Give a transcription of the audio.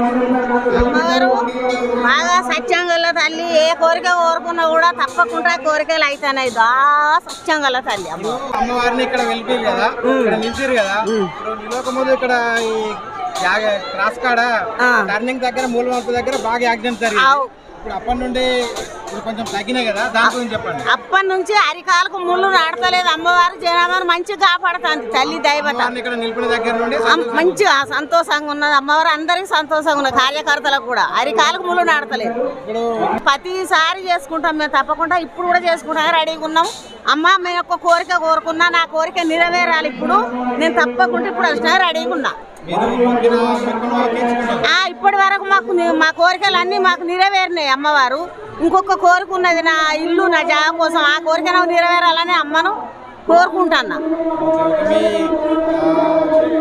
అమ్మగారు బాగా సత్యంగల తల్లి ఏ కోరిక కోరుకున్నా కూడా తప్పకుండా కోరికలు అవుతున్నాయి దా సత్యంగల తల్లి అమ్మ. అమ్మవారిని ఇక్కడ వెళ్ళిపోయి కదా ఇక్కడ నిలిచారు కదా? ఇక్కడ క్రాస్ కాడ. టర్నింగ్ దగ్గర మూలవంపు దగ్గర బాగా యాక్సిడెంట్ జరిగింది. ఇప్పుడు అప్పటి నుండి అప్పటి నుంచి అరికాలకు ముళ్ళు నాడతలేదు అమ్మవారు జనాభాను మంచిగా కాపాడుతుంది తల్లి దైవత. మంచిగా సంతోషంగా ఉన్నది. అమ్మవారు అందరికి సంతోషంగా ఉన్నది. కార్యకర్తలకు కూడా. అరికాలకు ముళ్ళు నాడతలేదు ప్రతిసారి చేసుకుంటాం మేము తప్పకుండా. ఇప్పుడు కూడా చేసుకుంటాం. రెడీగా ఉన్నాం. అమ్మ మేము ఒక కోరిక కోరుకున్నా నా కోరిక నెరవేరాలి ఇప్పుడు. నేను తప్పకుండా ఇప్పుడు వచ్చినా రెడీగా ఉన్నా. ఇప్పటి వరకు మాకు మా కోరికలు అన్నీ మాకు నెరవేరినాయి అమ్మవారు. ఇంకొక కోరిక ఉన్నది నా ఇల్లు నా జాగ కోసం ఆ కోరిక నాకు నెరవేరాలని అమ్మను కోరుకుంటాను